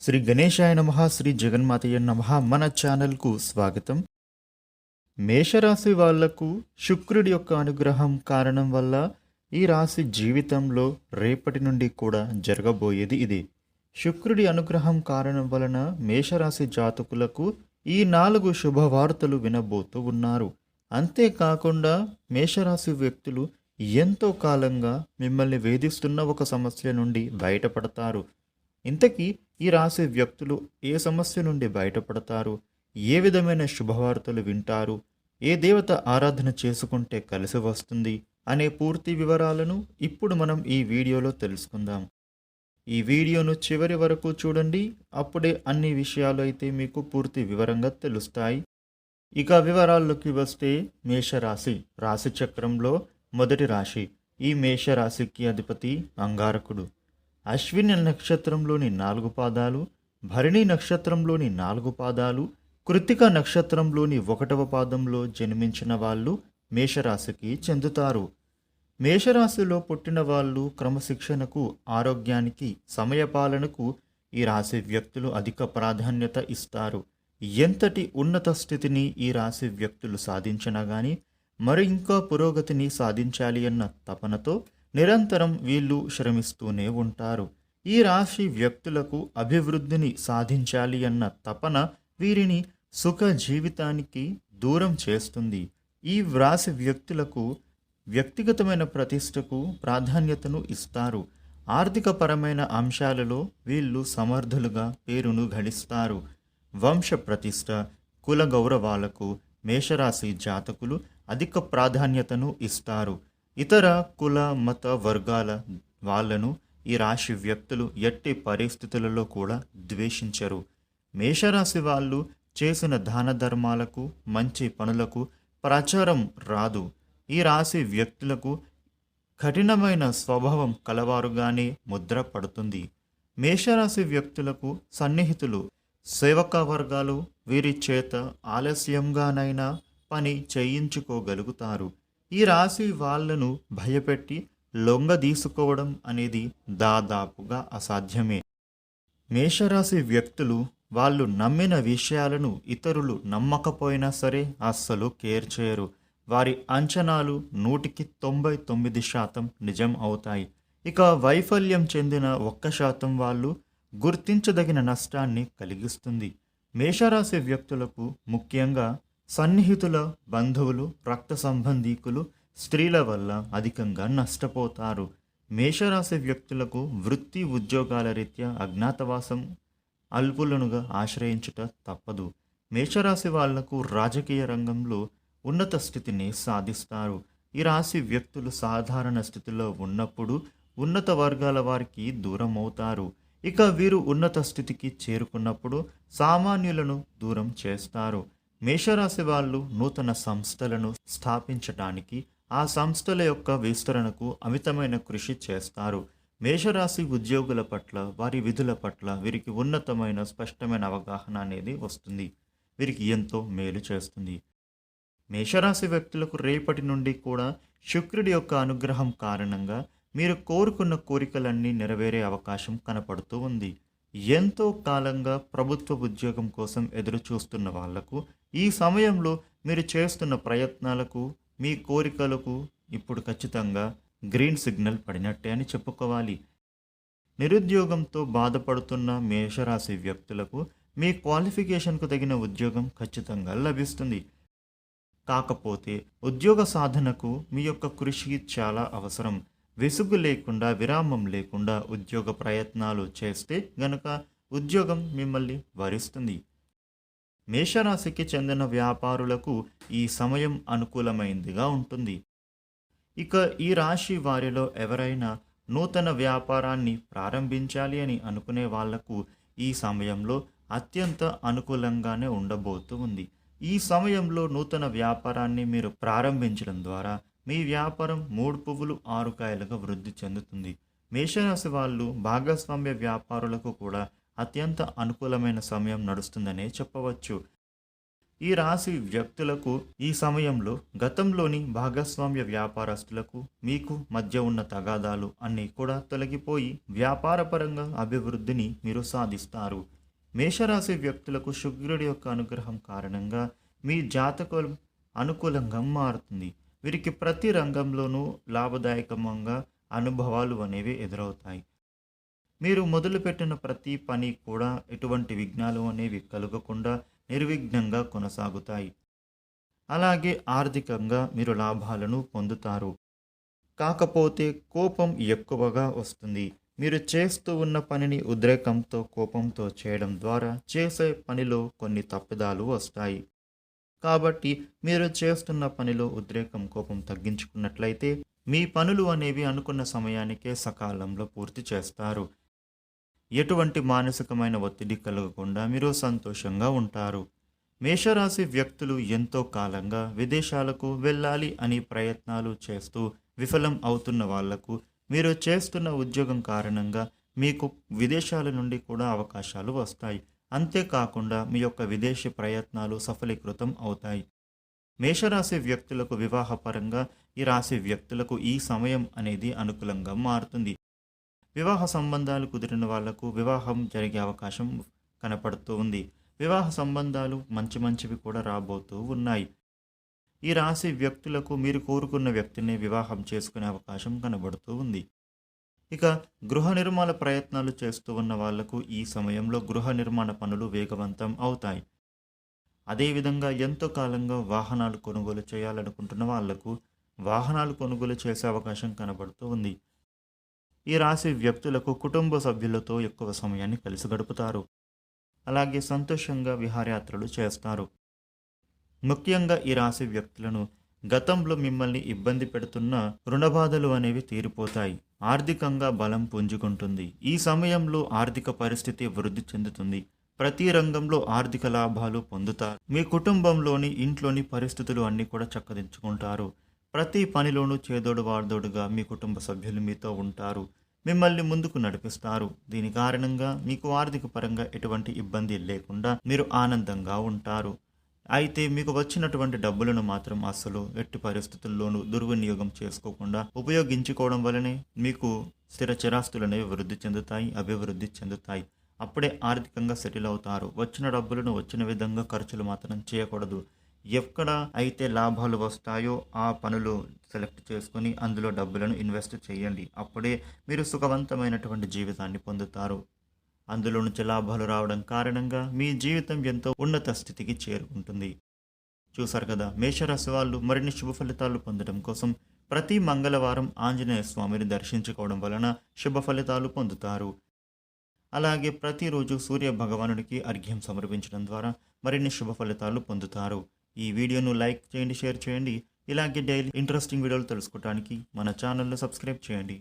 శ్రీ గణేశాయ నమ శ్రీ జగన్మాతయ్య నమ మన ఛానల్కు స్వాగతం. మేషరాశి వాళ్ళకు శుక్రుడి యొక్క అనుగ్రహం కారణం వల్ల ఈ రాశి జీవితంలో రేపటి నుండి కూడా జరగబోయేది ఇది. శుక్రుడి అనుగ్రహం కారణం వలన మేషరాశి జాతకులకు ఈ నాలుగు శుభవార్తలు వినబోతూ ఉన్నారు. అంతేకాకుండా మేషరాశి వ్యక్తులు ఎంతో కాలంగా మిమ్మల్ని వేధిస్తున్న ఒక సమస్య నుండి బయటపడతారు. ఇంతకీ ఈ రాశి వ్యక్తులు ఏ సమస్య నుండి బయటపడతారు? ఏ విధమైన శుభవార్తలు వింటారు? ఏ దేవత ఆరాధన చేసుకుంటే కలిసి వస్తుంది? అనే పూర్తి వివరాలను ఇప్పుడు మనం ఈ వీడియోలో తెలుసుకుందాం. ఈ వీడియోను చివరి వరకు చూడండి. అప్పుడే అన్ని విషయాలు అయితే మీకు పూర్తి వివరంగా తెలుస్తాయి. ఇక వివరాల్లోకి వస్తే మేషరాశి రాశి చక్రంలో మొదటి రాశి. ఈ మేషరాశికి అధిపతి అంగారకుడు. అశ్విని నక్షత్రంలోని నాలుగు పాదాలు భరణి నక్షత్రంలోని నాలుగు పాదాలు కృతిక నక్షత్రంలోని ఒకటవ పాదంలో జన్మించిన వాళ్ళు మేషరాశికి చెందుతారు. మేషరాశిలో పుట్టిన వాళ్ళు క్రమశిక్షణకు ఆరోగ్యానికి సమయపాలనకు ఈ రాశి వ్యక్తులు అధిక ప్రాధాన్యత ఇస్తారు. ఎంతటి ఉన్నత స్థితిని ఈ రాశి వ్యక్తులు సాధించినా గాని మరి ఇంకా పురోగతిని సాధించాలి అన్న తపనతో నిరంతరం వీళ్ళు శ్రమిస్తూనే ఉంటారు. ఈ రాశి వ్యక్తులకు అభివృద్ధిని సాధించాలి అన్న తపన వీరిని సుఖ జీవితానికి దూరం చేస్తుంది. ఈ వ్రాసి వ్యక్తులకు వ్యక్తిగతమైన ప్రతిష్టకు ప్రాధాన్యతను ఇస్తారు. ఆర్థికపరమైన అంశాలలో వీళ్ళు సమర్థులుగా పేరును గడిస్తారు వంశ ప్రతిష్ట కుల గౌరవాలకు మేషరాశి జాతకులు అధిక ప్రాధాన్యతను ఇస్తారు. ఇతర కుల మత వర్గాల వాళ్ళను ఈ రాశి వ్యక్తులు ఎట్టి పరిస్థితులలో కూడా ద్వేషించరు. మేషరాశి వాళ్ళు చేసిన దాన ధర్మాలకు మంచి పనులకు ప్రచారం రాదు. ఈ రాశి వ్యక్తులకు కఠినమైన స్వభావం కలవారుగానే ముద్ర పడుతుంది. మేషరాశి వ్యక్తులకు సన్నిహితులు సేవక వర్గాలు వీరి చేత ఆలస్యంగానైనా పని చేయించుకోగలుగుతారు. ఈ రాశి వాళ్ళను భయపెట్టి లొంగ తీసుకోవడం అనేది దాదాపుగా అసాధ్యమే. మేషరాశి వ్యక్తులు వాళ్ళు నమ్మిన విషయాలను ఇతరులు నమ్మకపోయినా సరే అస్సలు కేర్ చేయరు. వారి అంచనాలు నూటికి తొంభై తొమ్మిది శాతం నిజం అవుతాయి. ఇక వైఫల్యం చెందిన ఒక్క శాతం వాళ్ళు గుర్తించదగిన నష్టాన్ని కలిగిస్తుంది. మేషరాశి వ్యక్తులకు ముఖ్యంగా సన్నిహితుల బంధువులు రక్త సంబంధీకులు స్త్రీల వల్ల అధికంగా నష్టపోతారు. మేషరాశి వ్యక్తులకు వృత్తి ఉద్యోగాల రీత్యా అజ్ఞాతవాసం అల్పులనుగా ఆశ్రయించుట తప్పదు. మేషరాశి వాళ్ళకు రాజకీయ రంగంలో ఉన్నత స్థితిని సాధిస్తారు. ఈ రాశి వ్యక్తులు సాధారణ స్థితిలో ఉన్నప్పుడు ఉన్నత వర్గాల వారికి దూరం అవుతారు ఇక వీరు ఉన్నత స్థితికి చేరుకున్నప్పుడు సామాన్యులను దూరం చేస్తారు. మేషరాశి వాళ్ళు నూతన సంస్థలను స్థాపించటానికి ఆ సంస్థల యొక్క విస్తరణకు అమితమైన కృషి చేస్తారు. మేషరాశి ఉద్యోగుల పట్ల వారి విధుల పట్ల వీరికి ఉన్నతమైన స్పష్టమైన అవగాహన అనేది వస్తుంది. వీరికి ఎంతో మేలు చేస్తుంది. మేషరాశి వ్యక్తులకు రేపటి నుండి కూడా శుక్రుడి యొక్క అనుగ్రహం కారణంగా మీరు కోరుకున్న కోరికలన్నీ నెరవేరే అవకాశం కనపడుతూ ఉంది. ఎంతో కాలంగా ప్రభుత్వ ఉద్యోగం కోసం ఎదురు చూస్తున్న వాళ్ళకు ఈ సమయంలో మీరు చేస్తున్న ప్రయత్నాలకు మీ కోరికలకు ఇప్పుడు ఖచ్చితంగా గ్రీన్ సిగ్నల్ పడినట్టే అని చెప్పుకోవాలి. నిరుద్యోగంతో బాధపడుతున్న మేషరాశి వ్యక్తులకు మీ క్వాలిఫికేషన్కు తగిన ఉద్యోగం ఖచ్చితంగా లభిస్తుంది. కాకపోతే ఉద్యోగ సాధనకు మీ యొక్క కృషి చాలా అవసరం. విసుగు లేకుండా విరామం లేకుండా ఉద్యోగ ప్రయత్నాలు చేస్తే గనక ఉద్యోగం మిమ్మల్ని వరిస్తుంది. మేషరాశికి చెందిన వ్యాపారులకు ఈ సమయం అనుకూలమైందిగా ఉంటుంది. ఇక ఈ రాశి వారిలో ఎవరైనా నూతన వ్యాపారాన్ని ప్రారంభించాలి అని అనుకునే వాళ్ళకు ఈ సమయంలో అత్యంత అనుకూలంగానే ఉండబోతూ ఉంది. ఈ సమయంలో నూతన వ్యాపారాన్ని మీరు ప్రారంభించడం ద్వారా మీ వ్యాపారం మూడు పువ్వులు ఆరు కాయలుగా వృద్ధి చెందుతుంది. మేషరాశి వాళ్ళు భాగస్వామ్య వ్యాపారులకు కూడా అత్యంత అనుకూలమైన సమయం నడుస్తుందనే చెప్పవచ్చు. ఈ రాశి వ్యక్తులకు ఈ సమయంలో గతంలోని భాగస్వామ్య వ్యాపారస్తులకు మీకు మధ్య ఉన్న తగాదాలు అన్నీ కూడా తొలగిపోయి వ్యాపారపరంగా అభివృద్ధిని మీరు సాధిస్తారు. మేషరాశి వ్యక్తులకు శుక్రుడి యొక్క అనుగ్రహం కారణంగా మీ జాతకం అనుకూలంగా మారుతుంది. వీరికి ప్రతి రంగంలోనూ లాభదాయకంగా అనుభవాలు అనేవి ఎదురవుతాయి. మీరు మొదలుపెట్టిన ప్రతి పని కూడా ఎటువంటి విఘ్నాలు అనేవి కలగకుండా నిర్విఘ్నంగా కొనసాగుతాయి. అలాగే ఆర్థికంగా మీరు లాభాలను పొందుతారు. కాకపోతే కోపం ఎక్కువగా వస్తుంది. మీరు చేస్తూ ఉన్న పనిని ఉద్రేకంతో కోపంతో చేయడం ద్వారా చేసే పనిలో కొన్ని తప్పిదాలు వస్తాయి. కాబట్టి మీరు చేస్తున్న పనిలో ఉద్రేకం కోపం తగ్గించుకున్నట్లయితే మీ పనులు అనేవి అనుకున్న సమయానికే సకాలంలో పూర్తి చేస్తారు. ఎటువంటి మానసికమైన ఒత్తిడి కలగకుండా మీరు సంతోషంగా ఉంటారు. మేషరాశి వ్యక్తులు ఎంతో కాలంగా విదేశాలకు వెళ్ళాలి అని ప్రయత్నాలు చేస్తూ విఫలం అవుతున్న వాళ్ళకు మీరు చేస్తున్న ఉద్యోగం కారణంగా మీకు విదేశాల నుండి కూడా అవకాశాలు వస్తాయి. అంతేకాకుండా మీ యొక్క విదేశీ ప్రయత్నాలు సఫలీకృతం అవుతాయి. మేషరాశి వ్యక్తులకు వివాహపరంగా ఈ రాశి వ్యక్తులకు ఈ సమయం అనేది అనుకూలంగా మారుతుంది. వివాహ సంబంధాలు కుదిరిన వాళ్ళకు వివాహం జరిగే అవకాశం కనపడుతూ ఉంది. వివాహ సంబంధాలు మంచి మంచివి కూడా రాబోతూ ఉన్నాయి. ఈ రాశి వ్యక్తులకు మీరు కోరుకున్న వ్యక్తిని వివాహం చేసుకునే అవకాశం కనబడుతూ ఉంది. ఇక గృహ నిర్మాణ ప్రయత్నాలు చేస్తూ ఉన్న వాళ్ళకు ఈ సమయంలో గృహ నిర్మాణ పనులు వేగవంతం అవుతాయి. అదేవిధంగా ఎంతో కాలంగా వాహనాలు కొనుగోలు చేయాలనుకుంటున్న వాళ్ళకు వాహనాలు కొనుగోలు చేసే అవకాశం కనబడుతూ ఉంది. ఈ రాశి వ్యక్తులకు కుటుంబ సభ్యులతో ఎక్కువ సమయాన్ని కలిసి గడుపుతారు. అలాగే సంతోషంగా విహారయాత్రలు చేస్తారు. ముఖ్యంగా ఈ రాశి వ్యక్తులను గతంలో మిమ్మల్ని ఇబ్బంది పెడుతున్న రుణబాధలు అనేవి తీరిపోతాయి. ఆర్థికంగా బలం పుంజుకుంటుంది. ఈ సమయంలో ఆర్థిక పరిస్థితి వృద్ధి చెందుతుంది. ప్రతి రంగంలో ఆర్థిక లాభాలు పొందుతారు. మీ కుటుంబంలోని ఇంట్లోని పరిస్థితులు అన్నీ కూడా చక్కదించుకుంటారు. ప్రతి పనిలోనూ చేదోడు వాడదోడుగా మీ కుటుంబ సభ్యులు మీతో ఉంటారు. మిమ్మల్ని ముందుకు నడిపిస్తారు. దీని కారణంగా మీకు ఆర్థిక పరంగా ఎటువంటి ఇబ్బంది లేకుండా మీరు ఆనందంగా ఉంటారు. అయితే మీకు వచ్చినటువంటి డబ్బులను మాత్రం అస్సలు ఎట్టి పరిస్థితుల్లోనూ దుర్వినియోగం చేసుకోకుండా ఉపయోగించుకోవడం వలనే మీకు స్థిర చిరాస్తులు అనేవి వృద్ధి చెందుతాయి అభివృద్ధి చెందుతాయి. అప్పుడే ఆర్థికంగా సెటిల్ అవుతారు. వచ్చిన డబ్బులను వచ్చిన విధంగా ఖర్చులు మాత్రం చేయకూడదు. ఎక్కడ అయితే లాభాలు వస్తాయో ఆ పనులు సెలెక్ట్ చేసుకొని అందులో డబ్బులను ఇన్వెస్ట్ చేయండి. అప్పుడే మీరు సుఖవంతమైనటువంటి జీవితాన్ని పొందుతారు. అందులో నుంచి లాభాలు రావడం కారణంగా మీ జీవితం ఎంతో ఉన్నత స్థితికి చేరుకుంటుంది. చూసారు కదా మేషరాశి వాళ్ళు మరిన్ని శుభ ఫలితాలు పొందడం కోసం ప్రతి మంగళవారం ఆంజనేయ స్వామిని దర్శించుకోవడం వలన శుభ ఫలితాలు పొందుతారు. అలాగే ప్రతిరోజు సూర్య భగవానుడికి అర్ఘ్యం సమర్పించడం ద్వారా మరిన్ని శుభ ఫలితాలు పొందుతారు. ఈ వీడియోను లైక్ చేయండి షేర్ చేయండి. ఇలాంటి డైలీ ఇంట్రెస్టింగ్ వీడియోలు తెలుసుకోవడానికి మన ఛానల్ను సబ్స్క్రైబ్ చేయండి.